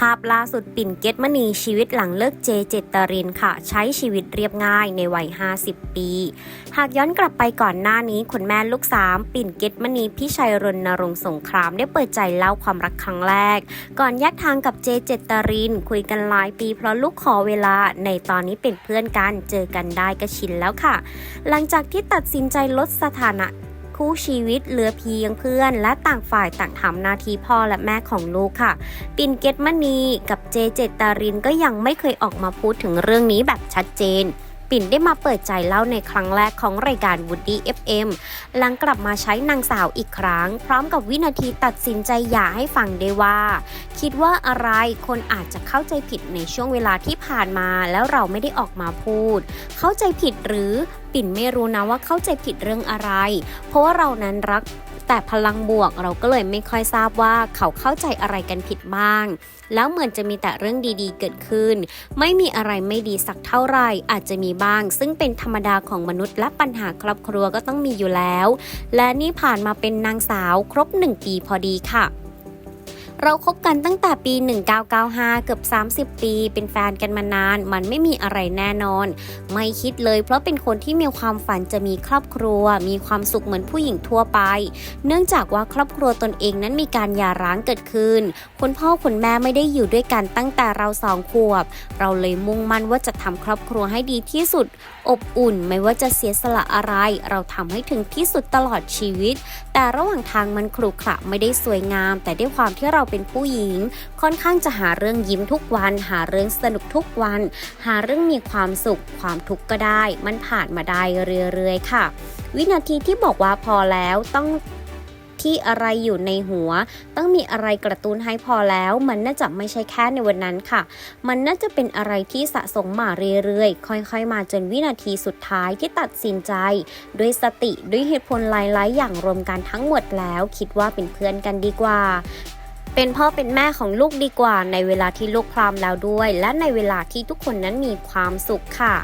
ภาพล่าสุดปิ่นเกตมณีชีวิตหลังเลิกเจเจตรินค่ะ ใช้ชีวิตเรียบง่ายในวัย 50 ปี หากย้อนกลับไปก่อนหน้านี้คุณแม่ลูกสามปิ่นเกตมณีพี่ชัยรณรงค์สงครามได้เปิดใจเล่าความรักครั้งแรก ก่อนแยกทางกับเจเจตริน คุยกันหลายปีเพราะลูกขอเวลาในตอนนี้เป็นเพื่อนกันเจอกันได้ก็ชินแล้วค่ะ หลังจากที่ตัดสินใจลดสถานะ คู่ชีวิตเหลือเพียงเพื่อน และต่างฝ่ายต่างทำหน้าที่พ่อและแม่ของลูกค่ะ ปินเกตมณีกับเจเจตารินก็ยังไม่เคยออกมาพูดถึงเรื่องนี้แบบชัดเจน ปิ่นได้มาเปิดใจเล่าในครั้งแรกของรายการ Woody FM หลังกลับมาใช้นางสาวอีกครั้ง พร้อมกับวินาทีตัดสินใจหย่าให้ฟังได้ว่า คิดว่าอะไรคนอาจจะเข้าใจผิดในช่วงเวลาที่ผ่านมาแล้วเราไม่ได้ออกมาพูด เข้าใจผิดหรือปิ่นไม่รู้นะว่าเข้าใจผิดเรื่องอะไร เพราะว่าเรานั้นรัก แต่พลังบวกเราก็เลยไม่ค่อยทราบว่าเขาเข้าใจอะไรกันผิดบ้าง แล้วเหมือนจะมีแต่เรื่องดีๆ เกิดขึ้น ไม่มีอะไรไม่ดีสักเท่าไหร่อาจจะมีบ้าง ซึ่งเป็นธรรมดาของมนุษย์และปัญหาครอบครัวก็ต้องมีอยู่แล้ว และนี่ผ่านมาเป็นนางสาวครบ 1 ปีพอดีค่ะ เราคบกันตั้งแต่ปี 1995 เกือบ 30 ปี เป็นแฟนกันมานาน มันไม่มีอะไรแน่นอน ไม่คิดเลยเพราะเป็นคนที่มีความฝันจะมีครอบครัว มีความสุขเหมือนผู้หญิงทั่วไป เนื่องจากว่าครอบครัวตนเองนั้นมีการหย่าร้างเกิดขึ้น คุณพ่อคุณแม่ไม่ได้อยู่ด้วยกันตั้งแต่เราสองขวบ เราเลยมุ่งมั่นว่าจะทำครอบครัวให้ดีที่สุด อบอุ่นไม่ว่าจะเสียสละอะไร เราทำให้ถึงที่สุดตลอดชีวิต แต่ระหว่างทางมันขรุขระไม่ได้สวยงาม แต่ด้วยความที่เราเป็นผู้หญิง ค่อนข้างจะหาเรื่องยิ้มทุกวัน หาเรื่องสนุกทุกวัน หาเรื่องมีความสุขความทุกข์ก็ได้ มันผ่านมาได้เรื่อยๆค่ะ วินาทีที่บอกว่าพอแล้วต้องที่อะไรอยู่ในหัว ต้องมีอะไรกระตุ้นให้พอแล้ว มันน่าจะไม่ใช่แค่ในวันนั้นค่ะ มันน่าจะเป็นอะไรที่สะสมมาเรื่อยๆ ค่อยๆ มาจนวินาทีสุดท้ายที่ตัดสินใจ ด้วยสติด้วยเหตุผลหลายๆ อย่างรวมกันทั้งหมดแล้ว คิดว่าเป็นเพื่อนกันดีกว่า เป็นพ่อเป็นแม่ของลูกดีกว่าในเวลาที่ลูกพร้อมแล้วด้วย และในเวลาที่ทุกคนนั้นมีความสุขค่ะ